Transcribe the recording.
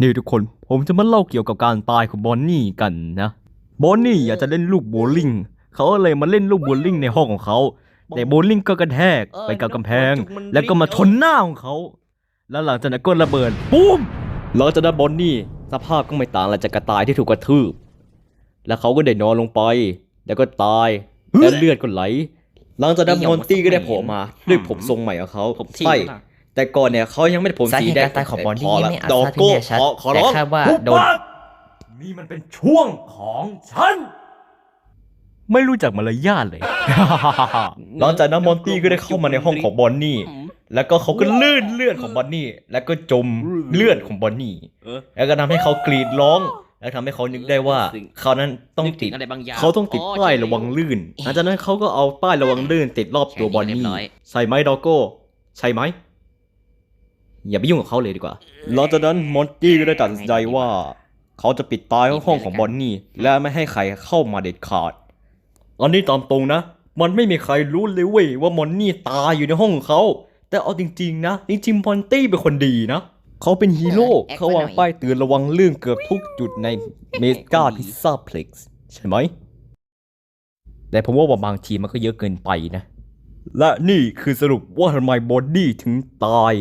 นี่ทุกคนผมจะมาเล่าเกี่ยวกับการตายของบอนนี่กันนะ บอนนี่อยากจะเล่นลูกโบว์ลิ่งเขาเลยมาเล่นลูกโบว์ลิ่งในห้องของเขาแต่โบว์ลิ่งก็กระแทกไปกับกำแพง แล้วก็มาชนหน้าของเขา แล้วหลังจากนั้นก็ระเบิดปุ้มหลังจากนั้นบอนนี่สภาพก็ไม่ต่างอะไรจากกระต่ายที่ถูกกระทืบ แล้วเขาก็ได้นอนลงไป แล้วก็ตายแล้วเลือดก็ไหล หลังจากนั้นมอนตี้ก็ได้โผล่มาด้วยผมทรงใหม่ของเขาผมที่ใช่น่ะ แต่ก่อนเนี่ยเขายังไม่ได้ผมสาสีเหตุแดงการตายของบอนนี่พละไม่อาจดอกทราบที่โก้แน่ชัดขอขอแต่ร้องคาดว่าหุบโดนปากนี่มันเป็นช่วงของฉัน ไม่รู้จักมารยาทเลย หลังจากนั้นมอนตี้ก็ได้เข้ามาในห้องของบอนนี่ แล้วก็เขาก็ลื่นเลือดของบอนนี่ แล้วก็จมเลือดของบอนนี่เออแล้วก็ทำให้เขากรีดร้อง แล้วทำให้เขานึกได้ว่าสิ่งเขานั้นต้องนึกถึติดอะไรบางอย่างเขาต้องติดป้ายระวังลื่นหลังจากนั้นเขาก็เอาป้ายระวังลื่นติดรอบตัวบอนเรียนี่บร้อยใช่ไหมดอกโก้ ใช่ไหม อย่าไปยุ่งกับเขาเลยดีกว่า หลังจากนั้นมอนตี้ก็ได้ตัดสินใจว่า เขาจะปิดตายห้องของบอนนี่ และไม่ให้ใครเข้ามาเด็ดขาด อันนี้ตามตรงนะ มันไม่มีใครรู้เลยเว้ยว่ามอนนี่ตายอยู่ในห้องของเขา แต่เอาจริงๆนะ จริงๆมอนตี้เป็นคนดีนะ เขาเป็นฮีโร่แอคไว้เขาวางหน่อยป้ายเตือนระวังเรื่องเกือบทุกจุดในเมกาพิซซ่าเพล็กซ์ใช่ไหม แต่ผมว่าบางทีมันก็เยอะเกินไปนะ และนี่คือสรุปว่าทำไมบอดี้ถึงตาย